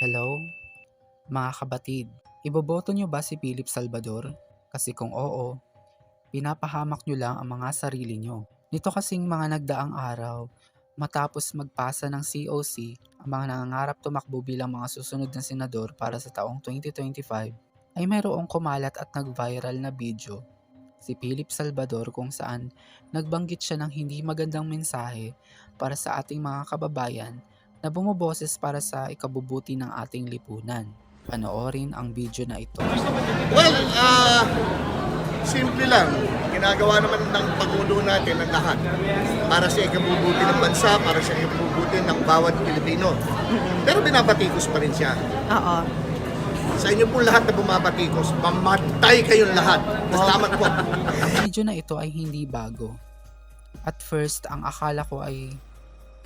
Hello? Mga kabatid, iboboto nyo ba si Philip Salvador? Kasi kung oo, pinapahamak nyo lang ang mga sarili nyo. Nito kasing mga nagdaang araw, matapos magpasa ng COC, ang mga nangangarap tumakbo bilang mga susunod na senador para sa taong 2025, ay mayroong kumalat at nag-viral na video si Philip Salvador kung saan nagbanggit siya ng hindi magandang mensahe para sa ating mga kababayan na bumoboses para sa ikabubuti ng ating lipunan. Panoorin ang video na ito. Well, ah, simple lang. Ginagawa naman ng Pangulo natin ang lahat para sa ikabubuti ng bansa, para sa ikabubuti ng bawat Pilipino. Pero binabatikos pa rin siya. Oo. Sa inyo po lahat na bumabatikos, mamatay kayong lahat. Salamat po. Ang video na ito ay hindi bago. At first, ang akala ko ay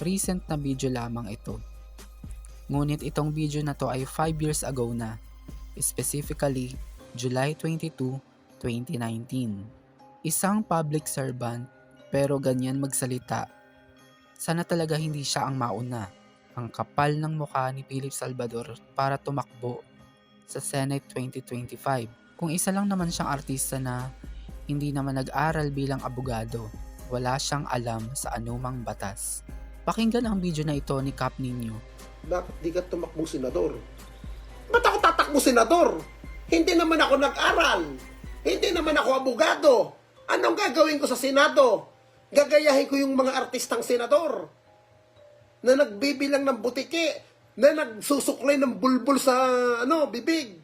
recent na video lamang ito. Ngunit itong video na to ay 5 years ago na, specifically July 22, 2019. Isang public servant pero ganyan magsalita. Sana talaga hindi siya ang mauna. Ang kapal ng mukha ni Philip Salvador para tumakbo sa Senate 2025. Kung isa lang naman siyang artista na hindi naman nag-aral bilang abogado, wala siyang alam sa anumang batas. Pakinggan ang video na ito ni Cap Ninyo. Bakit di ka tumakbong senador? Ba't ako tatakbo senador? Hindi naman ako nag-aral. Hindi naman ako abogado. Anong gagawin ko sa Senado? Gagayahin ko yung mga artistang senador na nagbibilang ng butike, na nagsusuklay ng bulbul sa ano, bibig.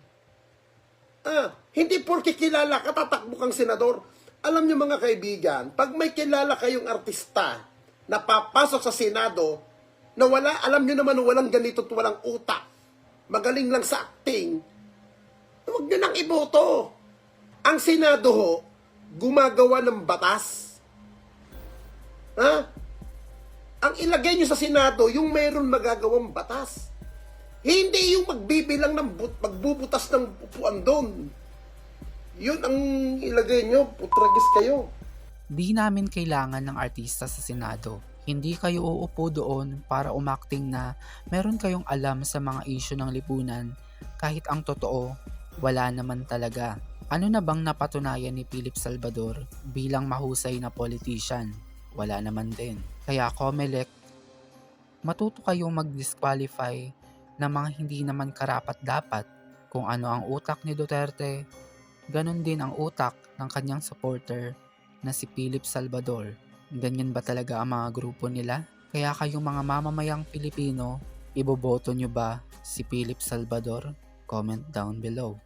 Ah, hindi porke kilala ka tatakbo kang senador. Alam niyo mga kaibigan, pag may kilala kayong artista na papasok sa Senado, na wala, alam niyo naman walang ganito at walang utak, magaling lang sa acting, huwag niyo nang iboto. Ang Senado ho, gumagawa ng batas. Ha? Ang ilagay niyo sa Senado, yung mayroon magagawang batas. Hindi yung magbibilang ng but, magbubutas ng upuan doon. Yun ang ilagay niyo, putragis kayo. Di namin kailangan ng artista sa Senado. Hindi kayo uupo doon para umakting na meron kayong alam sa mga isyu ng lipunan kahit ang totoo, wala naman talaga. Ano na bang napatunayan ni Philip Salvador bilang mahusay na politician? Wala naman din. Kaya Comelec, matuto kayong mag-disqualify ng mga hindi naman karapat dapat kung ano ang utak ni Duterte, ganun din ang utak ng kanyang supporter na si Philip Salvador. Ganyan ba talaga ang mga grupo nila? Kaya kayong mga mamamayang Pilipino, iboboto nyo ba si Philip Salvador? Comment down below.